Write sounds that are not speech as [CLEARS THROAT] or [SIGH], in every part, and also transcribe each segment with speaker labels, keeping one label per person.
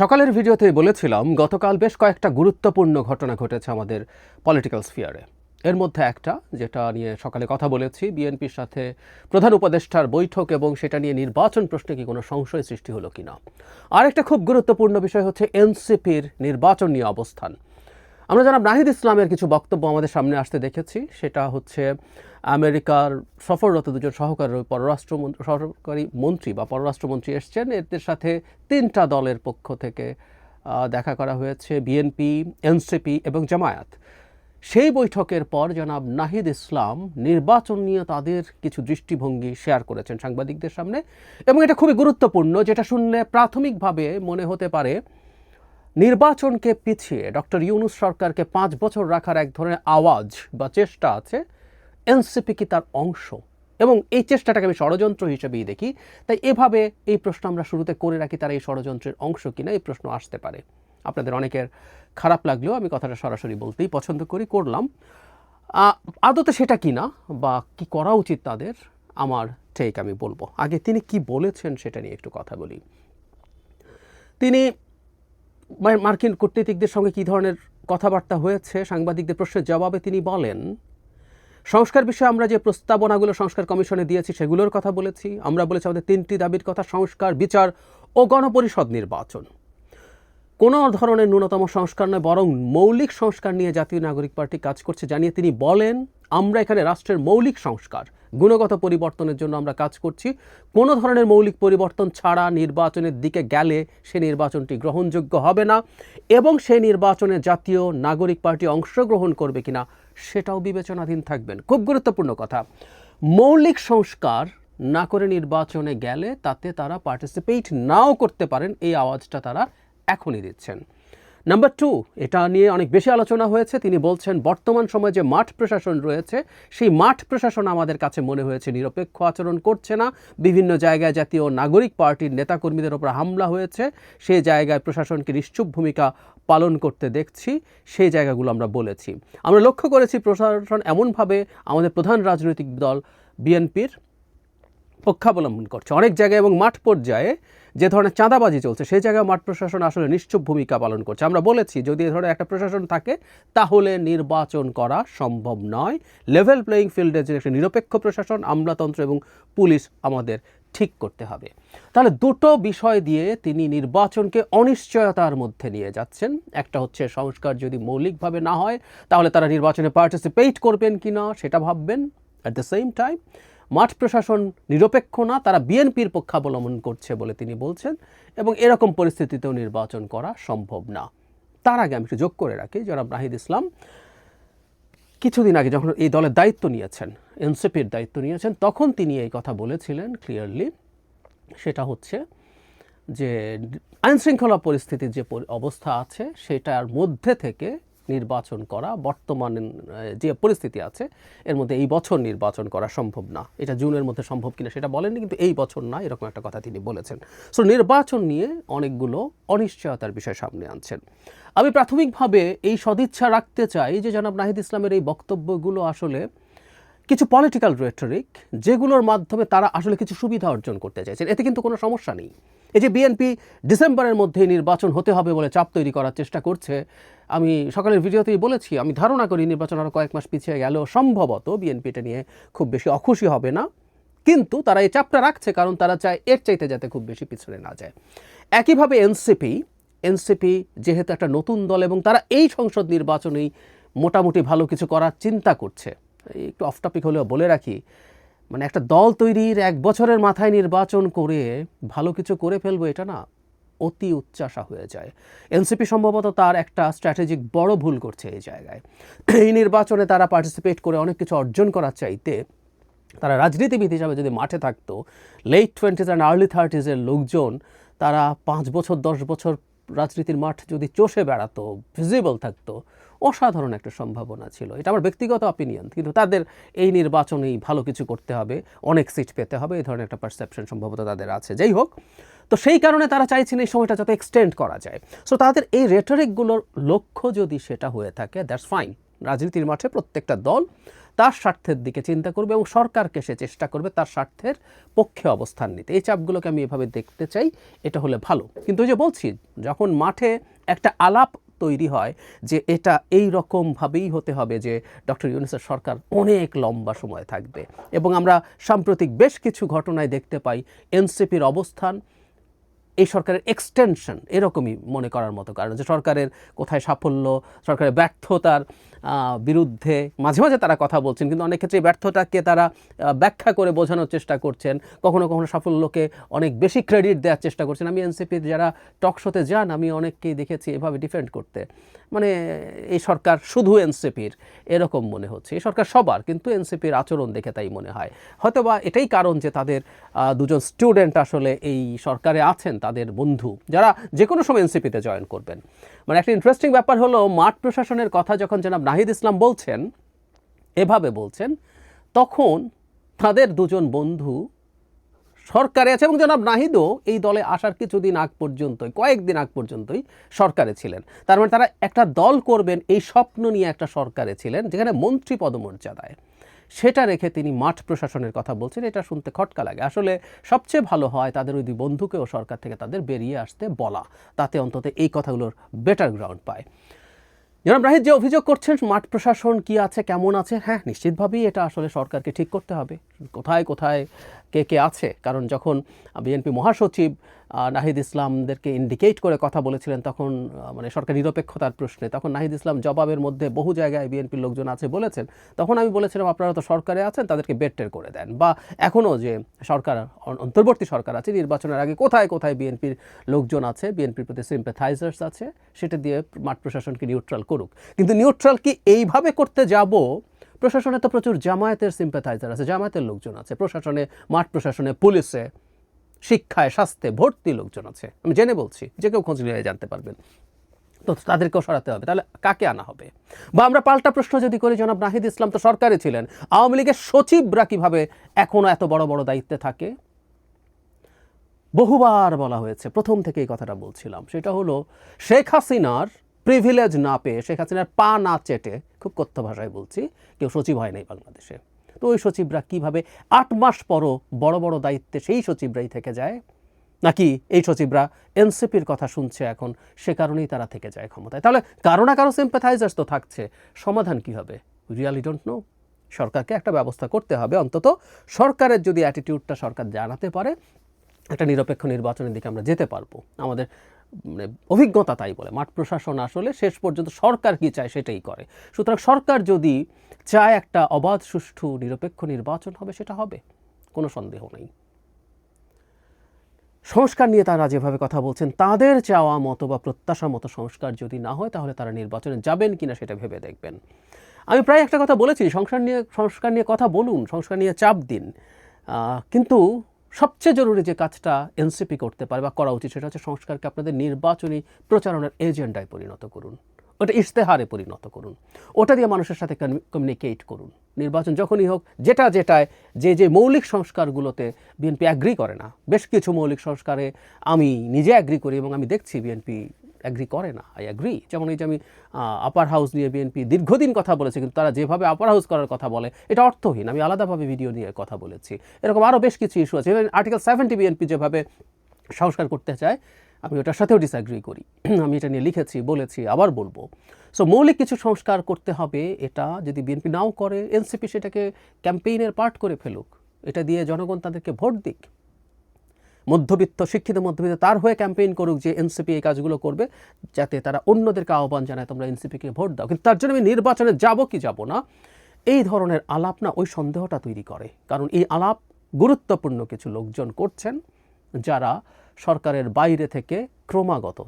Speaker 1: সকালের ভিডিওতে বলেছিলাম, গতকাল বেশ কয়েকটা গুরুত্বপূর্ণ ঘটনা ঘটেছে আমাদের পলিটিক্যাল স্ফিয়ারে এর মধ্যে একটা, যেটা নিয়ে সকালে কথা বলেছি, বিএনপির সাথে প্রধান উপদেষ্টার বৈঠক এবং সেটা নিয়ে নির্বাচন প্রশ্নে কি কোনো সংশয় সৃষ্টি হলো কিনা। আর একটা খুব গুরুত্বপূর্ণ বিষয় হচ্ছে এনসিপির নির্বাচন নিয়ে অবস্থান। আমরা জানাব নাহিদ ইসলামের কিছু বক্তব্য আমাদের সামনে আসতে দেখেছি, সেটা হচ্ছে আমেরিকার সফররত দুজন সহকারী পররাষ্ট্রমন্ত্রী সহকারী মন্ত্রী বা পররাষ্ট্রমন্ত্রী এসছেন। এদের সাথে তিনটা দলের পক্ষ থেকে দেখা করা হয়েছে, বিএনপি, এনসিপি এবং জামায়াত। সেই বৈঠকের পর জনাব নাহিদ ইসলাম নির্বাচন নিয়ে তাদের কিছু দৃষ্টিভঙ্গি শেয়ার করেছেন সাংবাদিকদের সামনে এবং এটা খুবই গুরুত্বপূর্ণ, যেটা শুনলে প্রাথমিকভাবে মনে হতে পারে নির্বাচনকে পিছিয়ে ডক্টর ইউনুস সরকারকে পাঁচ বছর রাখার এক ধরনের আওয়াজ বা চেষ্টা আছে, এনসিপি কি তার অংশ? এবং এই চেষ্টাটাকে আমি ষড়যন্ত্র হিসেবেই দেখি। তাই এভাবে এই প্রশ্ন আমরা শুরুতে করে রাখি, তারা এই ষড়যন্ত্রের অংশ কিনা এই প্রশ্ন আসতে পারে। আপনাদের অনেকের খারাপ লাগলেও আমি কথাটা সরাসরি বলতেই পছন্দ করি, করলাম। আদতে সেটা কিনা বা কি করা উচিত তাদের, আমার ঠিক আমি বলব। আগে তিনি কি বলেছেন সেটা নিয়ে একটু কথা বলি। তিনি মার্কিন কূটনীতিকদের সঙ্গে কী ধরনের কথাবার্তা হয়েছে? সাংবাদিকদের প্রশ্নের জবাবে তিনি বলেন, সংস্কার বিষয়ে আমরা যে প্রস্তাবনাগুলো সংস্কার কমিশনে দিয়েছি সেগুলোর কথা বলেছি। আমরা বলেছি আমাদের তিনটি দাবির কথা, সংস্কার, বিচার ও গণপরিষদ নির্বাচন। কোনো ধরনের ন্যূনতম সংস্কার নয়, বরং মৌলিক সংস্কার নিয়ে জাতীয় নাগরিক পার্টি কাজ করছে জানিয়ে তিনি বলেন আমরা এখানে রাষ্ট্রের মৌলিক সংস্কার, গুণগত পরিবর্তনের জন্য আমরা কাজ করছি। কোনো ধরনের মৌলিক পরিবর্তন ছাড়া নির্বাচনের দিকে গেলে সে নির্বাচনটি গ্রহণযোগ্য হবে না এবং সেই নির্বাচনে জাতীয় নাগরিক পার্টি অংশগ্রহণ করবে কিনা সেটাও বিবেচনাধীন থাকবেন। খুব গুরুত্বপূর্ণ কথা। মৌলিক সংস্কার না করে নির্বাচনে গেলে তাতে তারা পার্টিসিপেট নাও করতে পারেন, এই আওয়াজটা তারা এখনই দিচ্ছেন। নাম্বার টু এটা নিয়ে অনেক বেশি আলোচনা হয়েছে। তিনি বলছেন, বর্তমান সময়ে যে মাঠ প্রশাসন রয়েছে, সেই মাঠ প্রশাসন আমাদের কাছে মনে হয়েছে নিরপেক্ষ আচরণ করছে না। বিভিন্ন জায়গায় জাতীয় নাগরিক পার্টির নেতাকর্মীদের ওপর হামলা হয়েছে। সেই জায়গায় প্রশাসনকে নিশ্চুপ ভূমিকা পালন করতে দেখছি। সেই জায়গাগুলো আমরা বলেছি। আমরা লক্ষ্য করেছি, প্রশাসন এমনভাবে আমাদের প্রধান রাজনৈতিক দল, বিএনপির পক্ষাবলম্বন করছে। অনেক জায়গায় এবং মাঠ পর্যায়ে যে ধরনের চাঁদাবাজি চলছে, সেই জায়গায় মাঠ প্রশাসন আসলে নিশ্চুপ ভূমিকা পালন করছে। আমরা বলেছি, যদি এ ধরনের একটা প্রশাসন থাকে, তাহলে নির্বাচন করা সম্ভব নয়। লেভেল প্লেয়িং ফিল্ডে যে একটা নিরপেক্ষ প্রশাসন, আমলাতন্ত্র এবং পুলিশ আমাদের ঠিক করতে হবে। তাহলে দুটো বিষয় দিয়ে তিনি নির্বাচনকে অনিশ্চয়তার মধ্যে নিয়ে যাচ্ছেন। একটা হচ্ছে সংস্কার যদি মৌলিকভাবে না হয়, তাহলে তারা নির্বাচনে পার্টিসিপেট করবেন কি না সেটা ভাববেন। অ্যাট দ্য সেম টাইম মাঠ প্রশাসন নিরপেক্ষ না, তারা বিএনপির পক্ষাবলম্বন করছে বলে তিনি বলছেন এবং এরকম পরিস্থিতিতেও নির্বাচন করা সম্ভব না। তার আগে আমি একটু যোগ করে রাখি, জনাব নাহিদ ইসলাম। কিছুদিন আগে যখন এই দলের দায়িত্ব নিয়েছেন, এনসিপির দায়িত্ব নিয়েছেন, তখন তিনি এই কথা বলেছিলেন ক্লিয়ারলি সেটা হচ্ছে যে আইনশৃঙ্খলা পরিস্থিতির যে অবস্থা আছে, সেটার মধ্যে থেকে নির্বাচন করা বর্তমান যে পরিস্থিতি আছে, এর মধ্যে এই বছর নির্বাচন করা সম্ভব না। এটা জুনের মধ্যে সম্ভব কিনা সেটা বলেননি, কিন্তু এই বছর না এরকম একটা কথা তিনি বলেছেন। সো নির্বাচন নিয়ে অনেকগুলো অনিশ্চয়তার বিষয় সামনে আনছেন। আমি প্রাথমিকভাবে এই সদিচ্ছা রাখতে চাই যে জনাব নাহিদ ইসলামের এই বক্তব্যগুলো আসলে কিছু পলিটিক্যাল রেটরিক যেগুলোর মাধ্যমে তারা আসলে কিছু সুবিধা অর্জন করতে চাইছেন। এতে কিন্তু কোনো সমস্যা নেই। এই যে বিএনপি ডিসেম্বরের মধ্যেই নির্বাচন হতে হবে বলে চাপ তৈরি করার চেষ্টা করছে, আমি সকালের ভিডিওতেই বলেছি, আমি ধারণা করি নির্বাচন আরও কয়েক মাস পিছিয়ে গেলেও সম্ভবত বিএনপি এটা নিয়ে খুব বেশি অখুশি হবে না। কিন্তু তারা এই চাপটা রাখছে কারণ তারা চায় এর চাইতে যাতে খুব বেশি পিছনে না যায়। একইভাবে এনসিপি এনসিপি যেহেতু একটা নতুন দল এবং তারা এই সংসদ নির্বাচনেই মোটামুটি ভালো কিছু করার চিন্তা করছে। একটু অফ টপিক হলেও বলে রাখি মানে একটা দল তৈরির এক বছরের মাথায় নির্বাচন করে ভালো কিছু করে ফেলব, এটা না অতি উচ্চাসা হয়ে যায়। এনসিপি সম্ভবত তার একটা স্ট্র্যাটেজিক বড় ভুল করছে এই জায়গায়। এই নির্বাচনে তারা পার্টিসিপেট করে অনেক কিছু অর্জন করার চাইতে তারা রাজনীতিবিদ হিসাবে যদি মাঠে থাকতো লেট টোয়েন্টিজ অ্যান্ড আর্লি থার্টিজের লোকজন, তারা পাঁচ বছর, দশ বছর রাজনীতির মাঠ যদি চষে বেড়াতো ভিজিবল থাকতো অসাধারণ একটা সম্ভাবনা ছিল। এটা আমার ব্যক্তিগত অপিনিয়ন কিন্তু তাদের এই নির্বাচনেই ভালো কিছু করতে হবে, অনেক সিট পেতে হবে, এই ধরনের একটা পারসেপশন সম্ভবত তাদের আছে। যাই হোক, তো সেই কারণে তারা চাইছেন এই সময়টা যাতে এক্সটেন্ড করা যায়। সো তাদের এই রেটারিকগুলোর লক্ষ্য যদি সেটা হয়ে থাকে দ্যাটস ফাইন রাজনীতির মাঠে প্রত্যেকটা দল তার স্বার্থের দিকে চিন্তা করবে এবং সরকারকে সে চেষ্টা করবে তার স্বার্থের পক্ষে অবস্থান নিতে। এই চাপগুলোকে আমি এভাবে দেখতে চাই, এটা হলে ভালো। কিন্তু ওই যে বলছি, যখন মাঠে একটা আলাপ তৈরি হয় যে এটা এই রকমভাবেই হতে হবে যে ডক্টর ইউনুসের সরকার অনেক লম্বা সময় থাকবে। এবং আমরা সাম্প্রতিক বেশ কিছু ঘটনায় দেখতে পাই, এনসিপির অবস্থান এই সরকারের এক্সটেনশন এরকমই মনে করার মতো কারণ যে সরকারের কোথায় সাফল্য, সরকারের ব্যর্থতার বিরুদ্ধে মাঝে মাঝে তারা কথা বলছেন, কিন্তু অনেক ক্ষেত্রে ব্যর্থতাকে তারা ব্যাখ্যা করে বোঝানোর চেষ্টা করছেন। কখনো কখনো সাফল্যকে অনেক বেশি ক্রেডিট দেওয়ার চেষ্টা করছেন। আমি এনসিপির যারা টক শোতে যান, আমি অনেককেই দেখেছি এভাবে ডিফেন্ড করতে। মানে এই সরকার শুধু এনসিপির, এরকম মনে হচ্ছে। এই সরকার সবার, কিন্তু এনসিপির আচরণ দেখে তাই মনে হয়। হয়তোবা এটাই কারণ যে তাদের দুজন স্টুডেন্ট আসলে এই সরকারে আছেন, তাদের বন্ধু, যারা যে কোনো সময় এনসিপিতে জয়েন করবেন। মানে একটা ইন্টারেস্টিং ব্যাপার হলো, মাঠ প্রশাসনের কথা যখন জনাব নাহিদ ইসলাম বলছেন, এভাবে বলছেন, তখন তাদের দুজন বন্ধু সরকারে আছে এবং জনাব নাহিদও এই দলে আসার কিছুদিন আগ পর্যন্তই, কয়েকদিন আগ পর্যন্তই সরকারে ছিলেন। তার মানে তারা একটা দল করবেন, এই স্বপ্ন নিয়ে একটা সরকারে ছিলেন, যেখানে মন্ত্রী পদমর্যাদায়। সেটা রেখে তিনি মাঠ প্রশাসনের কথা বলছেন, এটা শুনতে খটকা লাগে। আসলে সবচেয়ে ভালো হয় তাদের ওই দুই বন্ধুকেও সরকার থেকে তাদের বেরিয়ে আসতে বলা, তাতে অন্তত এই কথাগুলোর বেটার গ্রাউন্ড পায়। জনাব রাহিদ যে অভিযোগ করছেন, মাঠ প্রশাসন কি আছে, কেমন আছে? হ্যাঁ নিশ্চিতভাবেই এটা আসলে সরকারকে ঠিক করতে হবে। কোথায় কোথায় কে কে আছে? কারণ যখন বিএনপি মহাসচিব নাহিদ ইসলামদেরকে ইন্ডিকেট করে কথা বলেছিলেন তখন মানে সরকার নিরপেক্ষতার প্রশ্নে, তখন নাহিদ ইসলাম জবাবের মধ্যে বহু জায়গায় বিএনপির লোকজন আছে বলেছেন। তখন আমি বলেছিলাম, আপনারা তো সরকারে আছেন, তাদেরকে বেডটের করে দেন। বা এখনও যে সরকার অন্তর্বর্তী সরকার আছে, নির্বাচনের আগে কোথায় কোথায় বিএনপির লোকজন আছে বিএনপির প্রতি সিম্পেথাইজার্স আছে, সেটা দিয়ে মাঠ প্রশাসনকে নিউট্রাল করুক। কিন্তু নিউট্রাল কি এইভাবে করতে যাব? প্রশাসনে তো প্রচুর জামায়াতের সিম্পেথাইজার আছে, জামায়াতের লোকজন আছে। প্রশাসনে, মাঠ প্রশাসনে, পুলিশে, শিক্ষায়, স্বাস্থ্যে ভর্তি লোকজন আছে। আমি জেনে বলছি, যে কেউ খোঁজ নিয়ে জানতে পারবেন। তো তাদেরকেও সরাতে হবে। তাহলে কাকে আনা হবে? বা আমরা পাল্টা প্রশ্ন যদি করি, জনাব নাহিদ ইসলাম তো সরকারে ছিলেন। আওয়ামী লীগের সচিবরা কীভাবে এখনও এত বড় বড় দায়িত্বে থাকে? বহুবার বলা হয়েছে। প্রথম থেকে এই কথাটা বলছিলাম। সেটা হলো, শেখ হাসিনার প্রিভিলেজ না পেয়ে শেখ হাসিনার পা না চেটে খুব কথ্য ভাষায় বলছি, কেউ সচিব হয় নাই বাংলাদেশে। তো ওই সচিবরা কীভাবে আট মাস পরও বড় বড় দায়িত্বে সেই সচিবরাই থেকে যায়? নাকি এই সচিবরা এনসিপির কথা শুনছে এখন, সে কারণেই তারা থেকে যায় ক্ষমতায়। তাহলে কারও না কারও সিম্পাথাইজার্স তো থাকছে। সমাধান কি হবে? রিয়ালি ডোন্ট নো সরকারকে একটা ব্যবস্থা করতে হবে অন্তত। সরকারের যদি অ্যাটিটিউডটা সরকার জানাতে পারে, একটা নিরপেক্ষ নির্বাচনের দিকে আমরা যেতে পারব। আমাদের মানে অভিজ্ঞতা তাই বলে। মাঠ প্রশাসন আসলে শেষ পর্যন্ত সরকার কি চায় সেটাই করে। সুতরাং সরকার যদি চায় একটা অবাধ, সুষ্ঠু, নিরপেক্ষ নির্বাচন হবে, সেটা হবে। কোনো সন্দেহ নেই। সংস্কার নিয়ে তারা যেভাবে কথা বলছেন, তাদের চাওয়া মতো বা প্রত্যাশা মতো সংস্কার যদি না হয়, তাহলে তারা নির্বাচনে যাবেন কিনা সেটা ভেবে দেখবেন। আমি প্রায় একটা কথা বলেছি, সংস্কার নিয়ে সংস্কার নিয়ে কথা বলুন, সংস্কার নিয়ে চাপ দিন। কিন্তু সবচেয়ে জরুরি যে কাজটা এনসিপি করতে পারে বা করা উচিত, সেটা হচ্ছে সংস্কারকে আপনাদের নির্বাচনী প্রচারণার এজেন্ডায় পরিণত করুন। ওটা ইশতেহারে পরিণত করুন। ওটা দিয়ে মানুষের সাথে কমিউনিকেট করুন। নির্বাচন যখনই হোক, যেটা যেটায়, যে যে মৌলিক সংস্কারগুলোতে বিএনপি অ্যাগ্রি করে না। বেশ কিছু মৌলিক সংস্কারে আমি নিজে অ্যাগ্রি করি এবং আমি দেখছি বিএনপি অ্যাগ্রি করে না আই অ্যাগ্রি যেমন এই যে আমি আপার হাউস নিয়ে বিএনপি দীর্ঘদিন কথা বলেছে, কিন্তু তারা যেভাবে আপার হাউস করার কথা বলে, এটা অর্থহীন। আমি আলাদাভাবে ভিডিও নিয়ে কথা বলেছি। এরকম আরও বেশ কিছু ইস্যু আছে। আর্টিকেল সেভেন্টি বিএনপি যেভাবে সংস্কার করতে চায়, আমি ওটার সাথেও ডিসঅ্যাগ্রি করি। [CLEARS THROAT] আমি এটা নিয়ে লিখেছি, বলেছি, আবার বলব। সো মৌলিক কিছু সংস্কার করতে হবে, এটা যদি বিএনপি নাও করে এনসিপি সেটাকে ক্যাম্পেইনের পার্ট করে ফেলুক, এটা দিয়ে জনগণ তাদেরকে ভোট দিক। মধ্যবিত্ত শিক্ষিত মধ্যবিত্ত তার হয়ে ক্যাম্পেইন করুক যে এনসিপি এই কাজগুলো করবে, যাতে তারা অন্যদেরকে আহ্বান জানায়, তোমরা এনসিপিকে ভোট দাও। কিন্তু তার জন্য আমি নির্বাচনে যাব কি যাব না, এই ধরনের আলাপ না ওই সন্দেহটা তৈরি করে। কারণ এই আলাপ গুরুত্বপূর্ণ কিছু লোকজন করছেন, যারা সরকারের বাইরে থেকে ক্রমাগত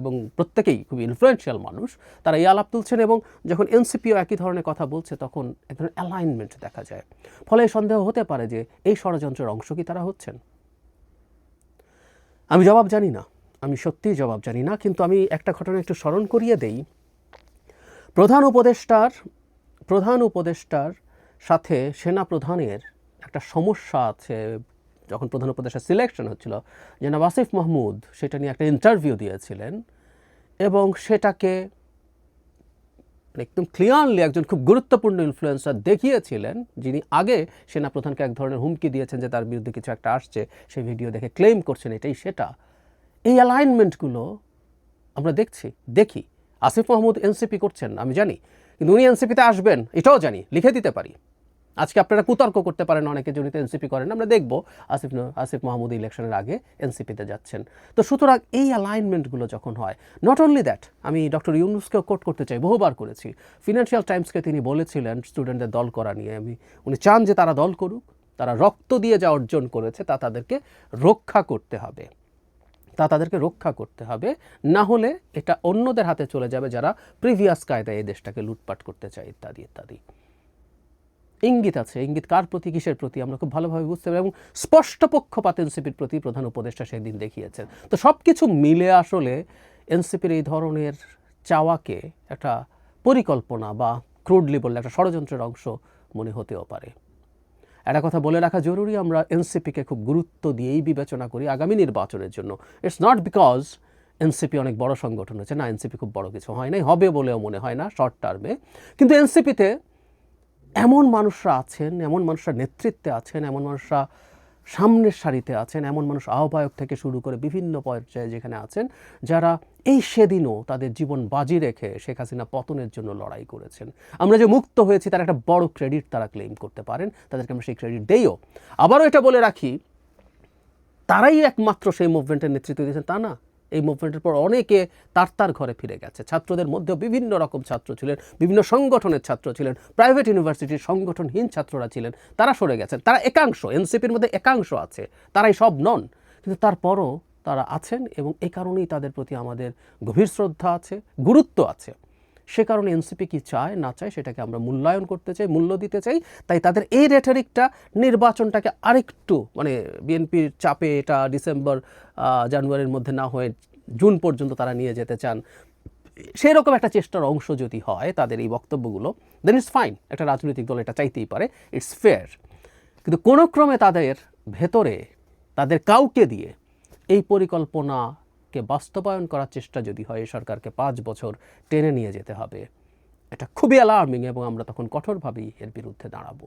Speaker 1: এবং প্রত্যেকেই খুব ইনফ্লুয়েন্সিয়াল মানুষ, তারা এই আলাপ তুলছেন এবং যখন এনসিপিও একই ধরনের কথা বলছে, তখন এক ধরনের অ্যালাইনমেন্ট দেখা যায়। ফলে সন্দেহ হতে পারে যে এই ষড়যন্ত্রের অংশ কি তারা হচ্ছেন। আমি জবাব জানি না। আমি সত্যিই জবাব জানি না, কিন্তু আমি একটা ঘটনা একটু স্মরণ করিয়ে দেই। প্রধান উপদেষ্টার প্রধান উপদেষ্টার সাথে সেনা প্রধানের একটা সমস্যা আছে। যখন প্রধান উপদেষ্টা সিলেকশন হচ্ছিল যে আসিফ মাহমুদ সেটা নিয়ে একটা ইন্টারভিউ দিয়েছিলেন এবং সেটাকে একদম ক্লিয়ারলি একজন খুব গুরুত্বপূর্ণ ইনফ্লুয়েন্সার দেখিয়েছিলেন, যিনি আগে সেনাপ্রধানকে এক ধরনের হুমকি দিয়েছেন যে তার বিরুদ্ধে কিছু একটা আসছে, সেই ভিডিও দেখে ক্লেম করছেন, এটাই সেটা। এই অ্যালাইনমেন্টগুলো আমরা দেখছি, দেখি। আসিফ মাহমুদ এনসিপি করছেন, আমি জানি। কিন্তু উনি এনসিপিতে আসবেন, এটাও জানি, লিখে দিতে পারি। আজকে আপনারা কুতর্ক করতে পারেন, অনেকে জড়িত এনসিপি করেন। আমরা দেখব আসিফ আসিফ মাহমুদ ইলেকশনের আগে এনসিপিতে যাচ্ছেন। তো সুতরাং এই অ্যালাইনমেন্টগুলো যখন হয় নট অনলি দ্যাট আমি ডক্টর ইউনুসকেও কোট করতে চাই, বহুবার করেছি। ফিনান্সিয়াল টাইমসকে তিনি বলেছিলেন স্টুডেন্টদের দল করা নিয়ে। আমি, উনি চান যে তারা দল করুক, তারা রক্ত দিয়ে যা অর্জন করেছে তা তাদেরকে রক্ষা করতে হবে। তা তাদেরকে রক্ষা করতে হবে, না হলে এটা অন্যদের হাতে চলে যাবে যারা প্রিভিয়াস কায়দায় এই দেশটাকে লুটপাট করতে চায়, ইত্যাদি ইত্যাদি। ইঙ্গিত আছে, ইঙ্গিত কার প্রতি, কিসের প্রতি, আমরা খুব ভালোভাবে বুঝতে পারি। এবং স্পষ্ট পক্ষপাত এনসিপির প্রতি প্রধান উপদেষ্টা সেদিন দেখিয়েছেন। তো সব কিছু মিলে আসলে এনসিপির এই ধরনের চাওয়াকে একটা পরিকল্পনা বা ক্রুডলি বললে একটা ষড়যন্ত্রের অংশ মনে হতেও পারে। একটা কথা বলে রাখা জরুরি, আমরা এনসিপিকে খুব গুরুত্ব দিয়েই বিবেচনা করি আগামী নির্বাচনের জন্য। ইটস নট বিকজ এনসিপি অনেক বড় সংগঠন হচ্ছে না, এনসিপি খুব বড় কিছু হয় নাই, হবে বলেও মনে হয় না শর্ট টার্মে কিন্তু এনসিপিতে এমন মানুষরা আছেন, এমন মানুষরা নেতৃত্বে আছেন, এমন মানুষরা সামনের সারিতে আছেন, এমন মানুষ আহ্বায়ক থেকে শুরু করে বিভিন্ন পর্যায়ে যেখানে আছেন, যারা এই সেদিনও তাদের জীবন বাজি রেখে শেখ হাসিনা পতনের জন্য লড়াই করেছেন। আমরা যে মুক্ত হয়েছি তার একটা বড় ক্রেডিট তারা ক্লেম করতে পারেন, তাদেরকে আমরা সেই ক্রেডিট দেইও। আবারও এটা বলে রাখি, তারাই একমাত্র সেই মুভমেন্টের নেতৃত্ব দিয়েছেন, তা না। এই মুভমেন্টের পর অনেকে তার তার ঘরে ফিরে গেছে। ছাত্রদের মধ্যেও বিভিন্ন রকম ছাত্র ছিলেন, বিভিন্ন সংগঠনের ছাত্র ছিলেন প্রাইভেট ইউনিভার্সিটির সংগঠনহীন ছাত্ররা ছিলেন, তারা সরে গেছেন। তারা একাংশ, এনসিপির মধ্যে একাংশ আছে, তারাই সব নন। কিন্তু তারপরও তারা আছেন এবং এ কারণেই তাদের প্রতি আমাদের গভীর শ্রদ্ধা আছে, গুরুত্ব আছে। সে কারণে এনসিপি কি চায়, না চায়, সেটাকে আমরা মূল্যায়ন করতে চাই, মূল্য দিতে চাই। তাই তাদের এই রেটারিকটা নির্বাচনটাকে আরেকটু মানে বিএনপির চাপে এটা ডিসেম্বর জানুয়ারির মধ্যে না হয়ে জুন পর্যন্ত তারা নিয়ে যেতে চান। সেরকম একটা চেষ্টার অংশ যদি হয় তাদের এই বক্তব্যগুলো দেন ইটস ফাইন একটা রাজনৈতিক দল এটা চাইতেই পারে ইটস ফেয়ার কিন্তু কোনো ক্রমে তাদের ভেতরে, তাদের কাউকে দিয়ে এই পরিকল্পনাকে বাস্তবায়ন করার চেষ্টা যদি হয় সরকারকে পাঁচ বছর টেনে নিয়ে যেতে হবে। এটা খুবই অ্যালার্মিং এবং আমরা তখন কঠোরভাবেই এর বিরুদ্ধে দাঁড়াবো।